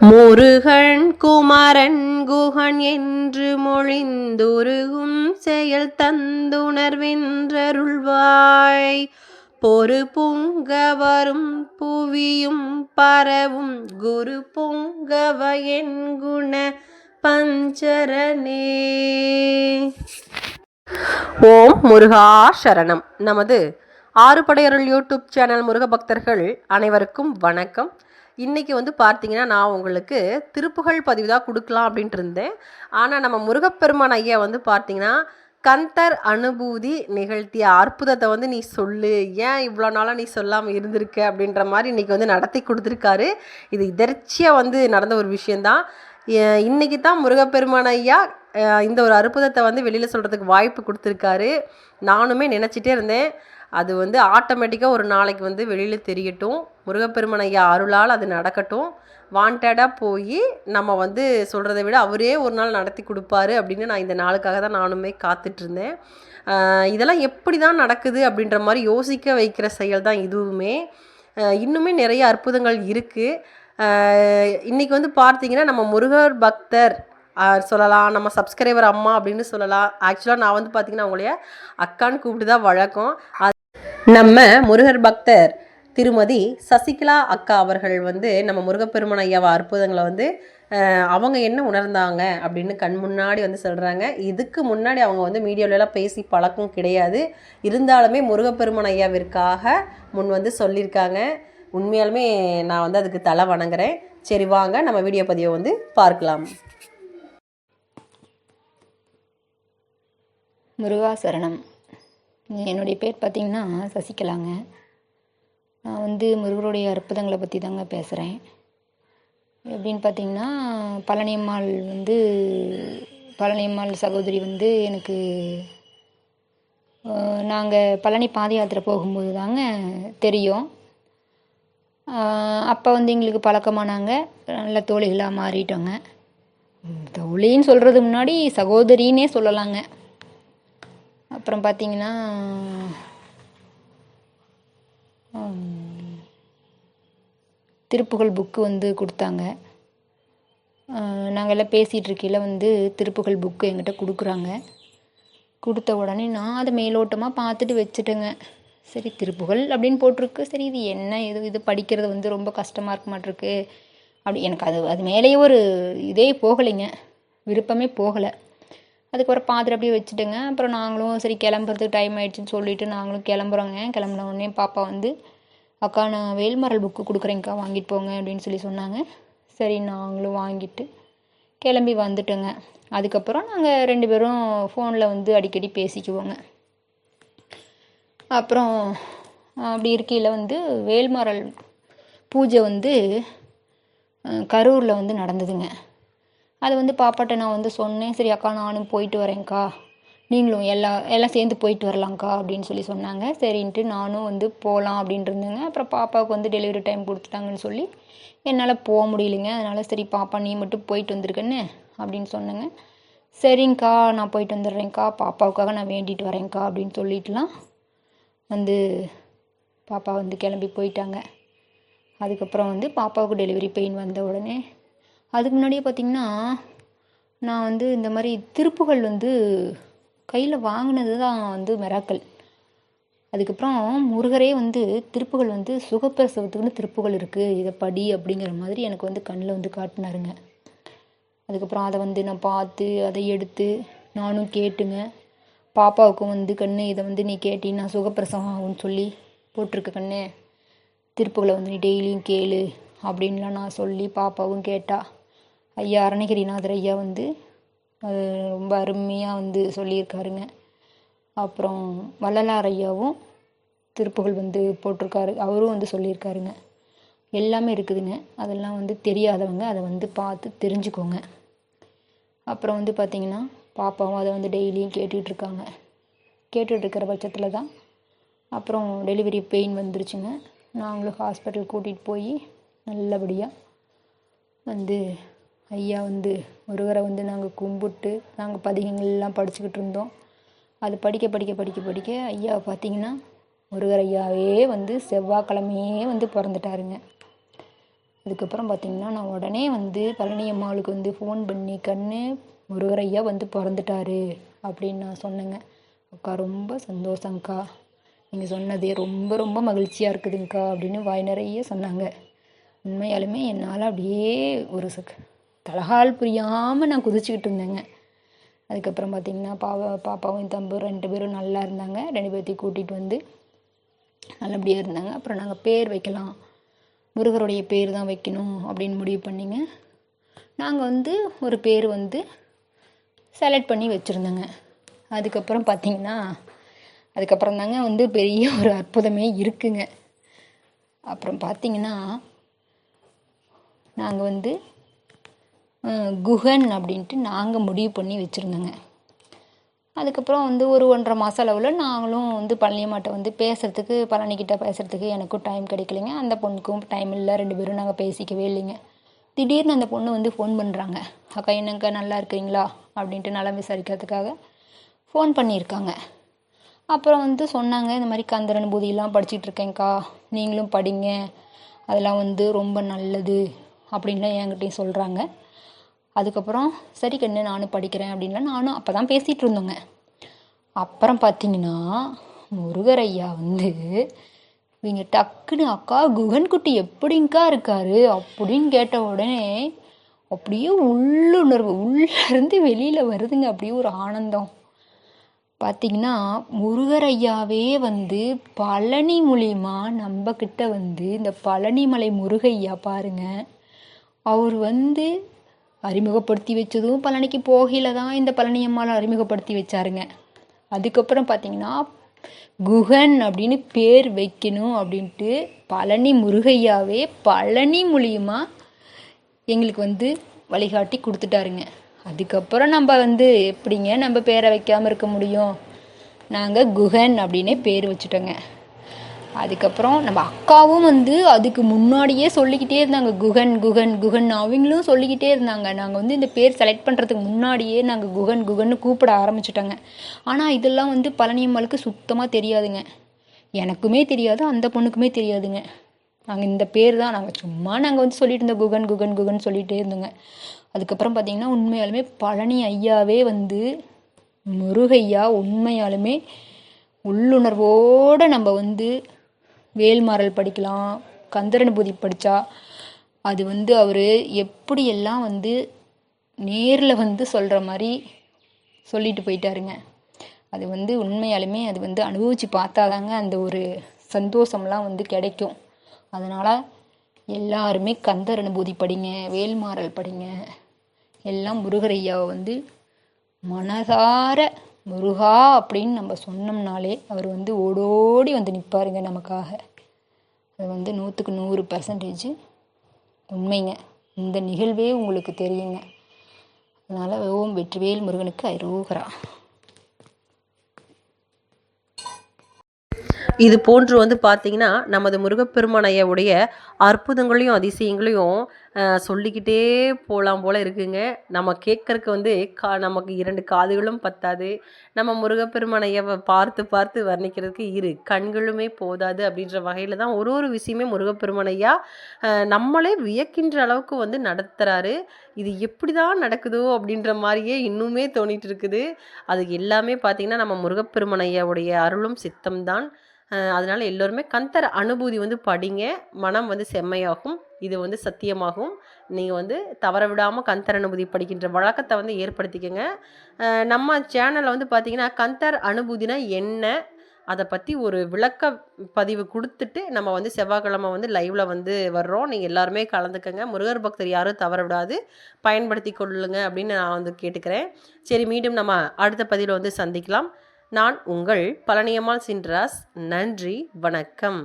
முருகன் குமரன் குகன் என்று மொழிந்துருகும் செயல் தந்துணர்வென்றருள்வாய். பொறு பொங்க வரும் புவியும் பரவும் குரு பொங்கவ என் குண பஞ்சரனே. ஓம் முருகா சரணம். நமது ஆறுபடையருள் யூடியூப் சேனல் முருக பக்தர்கள் அனைவருக்கும் வணக்கம். இன்றைக்கி வந்து பார்த்தீங்கன்னா நான் உங்களுக்கு திருப்புகழ் பதிவு தான் கொடுக்கலாம் அப்படின்ட்டு இருந்தேன். ஆனால் நம்ம முருகப்பெருமான் ஐயா வந்து பார்த்தீங்கன்னா கந்தர் அனுபூதி நிகழ்த்திய அற்புதத்தை வந்து நீ சொல்லு. ஏன் இவ்வளோ நாளாக நீ சொல்லாமல் இருந்திருக்க அப்படின்ற மாதிரி இன்றைக்கி வந்து நடத்தி கொடுத்துருக்காரு. இது இதர்ச்சியாக வந்து நடந்த ஒரு விஷயந்தான் இன்றைக்கி தான் முருகப்பெருமான் ஐயா இந்த ஒரு அற்புதத்தை வந்து வெளியில் சொல்கிறதுக்கு வாய்ப்பு கொடுத்துருக்காரு. நானுமே நினச்சிட்டே இருந்தேன். அது வந்து ஆட்டோமேட்டிக்காக ஒரு நாளைக்கு வந்து வெளியில் தெரியட்டும். முருகப்பெருமன் ஐயா அருளால் அது நடக்கட்டும். வாண்டடாக போய் நம்ம வந்து சொல்கிறத விட அவரே ஒரு நாள் நடத்தி கொடுப்பாரு அப்படின்னு நான் இந்த நாளுக்காக தான் நானுமே காத்துட்ருந்தேன் இதெல்லாம் எப்படி தான் நடக்குது அப்படின்ற மாதிரி யோசிக்க வைக்கிற செயல் தான் இதுவுமே. இன்னுமே நிறைய அற்புதங்கள் இருக்குது இன்றைக்கி வந்து பார்த்தீங்கன்னா நம்ம முருகர் பக்தர் சொல்லலாம். நம்ம சப்ஸ்கிரைபர் அம்மா அப்படின்னு சொல்லலாம். ஆக்சுவலாக நான் வந்து பார்த்தீங்கன்னா அவங்களைய அக்கான்னு கூப்பிட்டு தான் வழக்கம். அது நம்ம முருகர் பக்தர் திருமதி சசிகலா அக்கா அவர்கள் வந்து நம்ம முருகப்பெருமன் ஐயாவை அற்புதங்களை வந்து அவங்க என்ன உணர்ந்தாங்க அப்படின்னு கண் முன்னாடி வந்து சொல்கிறாங்க இதுக்கு முன்னாடி அவங்க வந்து மீடியாவிலலாம் பேசி பழக்கம் கிடையாது. இருந்தாலுமே முருகப்பெருமன் ஐயாவிற்காக முன் வந்து சொல்லியிருக்காங்க. உண்மையாலுமே நான் வந்து அதுக்கு தலை வணங்குறேன். சரி வாங்க நம்ம வீடியோ பதிவை வந்து பார்க்கலாம். முருகாசரணம் என்னுடைய பேர் பார்த்தீங்கன்னா சசிகலாங்க. நான் வந்து முருகருடைய அற்புதங்களை பற்றி தாங்க பேசுகிறேன் எப்படின்னு பார்த்தீங்கன்னா பழனியம்மாள் வந்து பழனியம்மாள் சகோதரி வந்து எனக்கு நாங்கள் பழனி பாத யாத்திரை போகும்போது தாங்க தெரியும். அப்போ வந்து எங்களுக்கு பழக்கமானாங்க. நல்ல தோழிகளாக மாறிட்டோங்க. தோழின்னு சொல்கிறது முன்னாடி சகோதரின்னே சொல்லலாங்க. அப்புறம் பார்த்தீங்கன்னா திருப்புகள் திருப்புகழ் புக்கு வந்து கொடுத்தாங்க. நாங்கள் எல்லாம் பேசிகிட்டு இருக்கையில் வந்து திருப்புகழ் புக்கு எங்கிட்ட கொடுக்குறாங்க. கொடுத்த உடனே நான் அதை மேலோட்டமாக பார்த்துட்டு வச்சுட்டேங்க. சரி திருப்புகழ் அப்படின்னு போட்டிருக்கு. சரி இது என்ன? இது இது படிக்கிறது வந்து ரொம்ப கஷ்டமாக இருக்க மாட்டிருக்கு. அப்படி எனக்கு அது அது மேலேயே ஒரு இதே போகலைங்க. விருப்பமே போகலை. அதுக்கப்புறம் பாத்திரம் அப்படியே வச்சுட்டுங்க. அப்புறம் நாங்களும் சரி கிளம்புறதுக்கு டைம் ஆயிடுச்சுன்னு சொல்லிட்டு நாங்களும் கிளம்புறோங்க. கிளம்புன உடனே பாப்பா வந்து அக்கா நான் வேல்மரல் புக்கு கொடுக்குறேங்க்கா வாங்கிட்டு போங்க அப்படின்னு சொல்லி சொன்னாங்க. சரி நாங்களும் வாங்கிட்டு கிளம்பி வந்துட்டோங்க. அதுக்கப்புறம் நாங்கள் ரெண்டு பேரும் ஃபோனில் வந்து அடிக்கடி பேசிக்குவோங்க. அப்புறம் அப்படி இருக்கையில் வந்து வேல்மரல் பூஜை வந்து கரூரில் வந்து நடந்ததுங்க. அது வந்து பாப்பாட்ட நான் வந்து சொன்னேன். சரி அக்கா நானும் போயிட்டு வரேன்க்கா. நீங்களும் எல்லா எல்லாம் சேர்ந்து போயிட்டு வரலாங்க்கா அப்படின்னு சொல்லி சொன்னாங்க. சரின்ட்டு நானும் வந்து போகலாம் அப்படின்ட்டு இருந்தேங்க. அப்புறம் பாப்பாவுக்கு வந்து டெலிவரி டைம் கொடுத்துட்டாங்கன்னு சொல்லி என்னால் போக முடியலைங்க. அதனால் சரி பாப்பா நீ மட்டும் போயிட்டு வந்திருக்கன்னு அப்படின்னு சொன்னேங்க. சரிங்க்கா நான் போயிட்டு வந்துடுறேன்க்கா. பாப்பாவுக்காக நான் வேண்டிட்டு வரேன்க்கா அப்படின்னு சொல்லிட்டுலாம் வந்து பாப்பா வந்து கிளம்பி போயிட்டாங்க. அதுக்கப்புறம் வந்து பாப்பாவுக்கு டெலிவரி பெயின் வந்த உடனே அதுக்கு முன்னாடியே பார்த்திங்கன்னா நான் வந்து இந்த மாதிரி திருப்புகள் வந்து கையில் வாங்கினது தான் வந்து மெராக்கல் அதுக்கப்புறம் முருகரே வந்து திருப்புகள் வந்து சுகப்பிரசவத்துக்குன்னு திருப்புகள் இருக்குது இதை படி அப்படிங்கிற மாதிரி எனக்கு வந்து கண்ணில் வந்து காட்டினாருங்க. அதுக்கப்புறம் அதை வந்து நான் பார்த்து அதை எடுத்து நானும் கேட்டுங்க. பாப்பாவுக்கும் வந்து கண்ணு இதை வந்து நீ கேட்டின்னா சுகப்பிரசவம் ஆகும்னு சொல்லி போட்டிருக்க கண்ணு. திருப்புகளை வந்து நீ டெய்லியும் கேளு அப்படின்லாம் நான் சொல்லி பாப்பாவும் கேட்டா. ஐயா அருணகிரிநாதர் ஐயா வந்து அது ரொம்ப அருமையாக வந்து சொல்லியிருக்காருங்க. அப்புறம் வள்ளலார் ஐயாவும் திருப்புகள் வந்து போட்டிருக்காரு. அவரும் வந்து சொல்லியிருக்காருங்க. எல்லாமே இருக்குதுங்க. அதெல்லாம் வந்து தெரியாதவங்க அதை வந்து பார்த்து தெரிஞ்சுக்கோங்க. அப்புறம் வந்து பார்த்திங்கன்னா பாப்பாவும் அதை வந்து டெய்லியும் கேட்டுட்ருக்காங்க. இருக்காங்க பட்சத்தில் தான் அப்புறம் டெலிவரி பெயின் வந்துருச்சுங்க. நாங்களும் ஹாஸ்பிட்டல் கூட்டிகிட்டு போய் நல்லபடியாக வந்து ஐயா வந்து ஒருவரை வந்து நாங்கள் கும்பிட்டு நாங்கள் பதிகங்கள்லாம் படிச்சுக்கிட்டு இருந்தோம். அது படிக்க படிக்க படிக்க படிக்க ஐயா பார்த்தீங்கன்னா முருகர் ஐயாவே வந்து செவ்வாய்க்கிழமையே வந்து பிறந்துட்டாருங்க. அதுக்கப்புறம் பார்த்திங்கன்னா நான் உடனே வந்து பழனியம்மாளுக்கு வந்து ஃபோன் பண்ணி கண்ணு முருகரையா வந்து பிறந்துட்டாரு அப்படின்னு நான் சொன்னேங்க. அக்கா ரொம்ப சந்தோஷங்க்கா நீங்கள் சொன்னதே ரொம்ப ரொம்ப மகிழ்ச்சியாக இருக்குதுங்க்கா அப்படின்னு வாய் நிறைய சொன்னாங்க. உண்மையாலுமே என்னால் அப்படியே ஒரு தலகால் புரியாமல் நான் குதிச்சுக்கிட்டு இருந்தேங்க. அதுக்கப்புறம் பார்த்திங்கன்னா பாவா பாப்பாவும் என் தம்பு ரெண்டு பேரும் நல்லா இருந்தாங்க. ரெண்டு பேர்த்தையும் கூட்டிகிட்டு வந்து நல்லபடியாக இருந்தாங்க. அப்புறம் நாங்கள் பேர் வைக்கலாம். முருகருடைய பேர் தான் வைக்கணும் அப்படின்னு முடிவு பண்ணிங்க. நாங்கள் வந்து ஒரு பேர் வந்து செலக்ட் பண்ணி வச்சுருந்தோங்க. அதுக்கப்புறம் பார்த்திங்கன்னா அதுக்கப்புறம் தாங்க வந்து பெரிய ஒரு அற்புதமே இருக்குங்க. அப்புறம் பார்த்திங்கன்னா நாங்கள் வந்து குஹன் அப்படின்ட்டு நாங்கள் முடிவு பண்ணி வச்சுருந்தோங்க. அதுக்கப்புறம் வந்து ஒரு ஒன்றரை மாத அளவில் நாங்களும் வந்து பழனியம்மாட்ட வந்து பேசுகிறதுக்கு பழனிக்கிட்ட பேசுகிறதுக்கு எனக்கும் டைம் கிடைக்கலைங்க. அந்த பொண்ணுக்கும் டைம் இல்லை. ரெண்டு பேரும் நாங்கள் பேசிக்கவே இல்லைங்க. திடீர்னு அந்த பொண்ணு வந்து ஃபோன் பண்ணுறாங்க அக்கா என்னங்க நல்லா இருக்கீங்களா? அப்படின்ட்டு நலம் விசாரிக்கிறதுக்காக ஃபோன் பண்ணியிருக்காங்க. அப்புறம் வந்து சொன்னாங்க இந்த மாதிரி கந்தரன் அனுபூதியெல்லாம் படிச்சுட்டு இருக்கேன்க்கா. நீங்களும் படிங்க. அதெல்லாம் வந்து ரொம்ப நல்லது அப்படின்லாம் என்கிட்டையும் சொல்கிறாங்க அதுக்கப்புறம் சரி கண்ணு நானும் படிக்கிறேன் அப்படின்லாம் நானும் அப்போ தான் பேசிகிட்டு இருந்தோங்க. அப்புறம் பார்த்தீங்கன்னா முருகர் ஐயா வந்து இவங்க டக்குன்னு அக்கா குகன்குட்டி எப்படிங்க்கா இருக்காரு அப்படின்னு கேட்ட உடனே அப்படியே உள்ளுணர்வு உள்ளேருந்து வெளியில் வருதுங்க அப்படியே ஒரு ஆனந்தம். பார்த்தீங்கன்னா முருகர் ஐயாவே வந்து பழனி மூலியமா நம்ம கிட்ட வந்து இந்த பழனிமலை முருகையா பாருங்க. அவர் வந்து அறிமுகப்படுத்தி வச்சதும் பழனிக்கு போகையில் தான் இந்த பழனியம்மாவை அறிமுகப்படுத்தி வச்சாருங்க. அதுக்கப்புறம் பார்த்தீங்கன்னா குகன் அப்படின்னு பேர் வைக்கணும் அப்படின்ட்டு பழனி முருகையாவே பழனி மூலியமா எங்களுக்கு வந்து வழிகாட்டி கொடுத்துட்டாருங்க. அதுக்கப்புறம் நம்ம வந்து எப்படிங்க நம்ம பேரை வைக்காமல் இருக்க முடியும்? நாங்கள் குஹன் அப்படின்னே பேர் வச்சுட்டோங்க. அதுக்கப்புறம் நம்ம அக்காவும் வந்து அதுக்கு முன்னாடியே சொல்லிக்கிட்டே இருந்தாங்க. குகன் குகன் குகன் அவங்களும் சொல்லிக்கிட்டே இருந்தாங்க. நாங்கள் வந்து இந்த பேர் செலக்ட் பண்ணுறதுக்கு முன்னாடியே நாங்கள் குகன் குகன்னு கூப்பிட ஆரம்பிச்சிட்டோங்க. ஆனால் இதெல்லாம் வந்து பழனியம்மாளுக்கு சுத்தமாக தெரியாதுங்க. எனக்குமே தெரியாது அந்த பொண்ணுக்குமே தெரியாதுங்க. நாங்கள் இந்த பேர் தான் நாங்கள் சும்மா நாங்கள் வந்து சொல்லிட்டு இருந்தோம் குகன் குகன் குகன் சொல்லிகிட்டே இருந்தோங்க. அதுக்கப்புறம் பார்த்தீங்கன்னா உண்மையாலுமே பழனி ஐயாவே வந்து முருகையா உண்மையாலுமே உள்ளுணர்வோடு நம்ம வந்து வேல்மாறல் படிக்கலாம் கந்தரனுபூதி படித்தா அது வந்து அவர் எப்படியெல்லாம் வந்து நேரில் வந்து சொல்கிற மாதிரி சொல்லிட்டு போயிட்டாருங்க. அது வந்து உண்மையாலுமே அது வந்து அனுபவித்து பார்த்தாதாங்க அந்த ஒரு சந்தோஷம்லாம் வந்து கிடைக்கும். அதனால் எல்லாருமே கந்தர் அனுபூதி படிங்க வேல்மாறல் படிங்க. எல்லாம் முருகரையாவை வந்து மனதார முருகா அப்படின்னு நம்ம சொன்னோம்னாலே அவர் வந்து ஓடோடி வந்து நிற்பாருங்க நமக்காக. அது வந்து நூற்றுக்கு நூறு பர்சன்டேஜ் உண்மைங்க. இந்த நிகழ்வே உங்களுக்கு தெரியுங்க. அதனால் ஓம் வெற்றிவேல் முருகனுக்கு ஐரோகரா. இது போன்று வந்து பார்த்தீங்கன்னா நமது முருகப்பெருமானையுடைய அற்புதங்களையும் அதிசயங்களையும் சொல்லிக்கிட்டே போகலாம் போல் இருக்குங்க. நம்ம கேட்கறக்கு வந்து கா நமக்கு இரண்டு காதுகளும் பத்தாது. நம்ம முருகப்பெருமான் பார்த்து பார்த்து வர்ணிக்கிறதுக்கு இரு. கண்களுமே போதாது அப்படின்ற வகையில் தான் ஒரு ஒரு விஷயமே முருகப்பெருமானையா நம்மளே வியக்கின்ற அளவுக்கு வந்து நடத்துகிறாரு இது எப்படி தான் நடக்குதோ அப்படின்ற மாதிரியே இன்னுமே தோணிட்டு இருக்குது. அது எல்லாமே பார்த்திங்கன்னா நம்ம முருகப்பெருமனையாவுடைய அருளும் சித்தம்தான். அதனால் எல்லோருமே கந்தர் அனுபூதி வந்து படிங்க. மனம் வந்து செம்மையாகும். இது வந்து சத்தியமாகும். நீங்கள் வந்து தவற விடாமல் கந்தர் அனுபூதி படிக்கின்ற வழக்கத்தை வந்து ஏற்படுத்திக்கங்க. நம்ம சேனலில் வந்து பார்த்தீங்கன்னா கந்தர் அனுபூதினா என்ன? அதை பற்றி ஒரு விளக்க பதிவு கொடுத்துட்டு நம்ம வந்து செவ்வாய்க்கிழமை வந்து லைவில் வந்து வர்றோம். நீங்கள் எல்லாருமே கலந்துக்கங்க. முருகர் பக்தர் யாரும் தவற விடாது. பயன்படுத்தி கொள்ளுங்க அப்படின்னு நான் வந்து கேட்டுக்கிறேன். சரி மீண்டும் நம்ம அடுத்த பதிவில் வந்து சந்திக்கலாம். நான் உங்கள் பழனியம்மாள் சின்ராஸ். நன்றி வணக்கம்.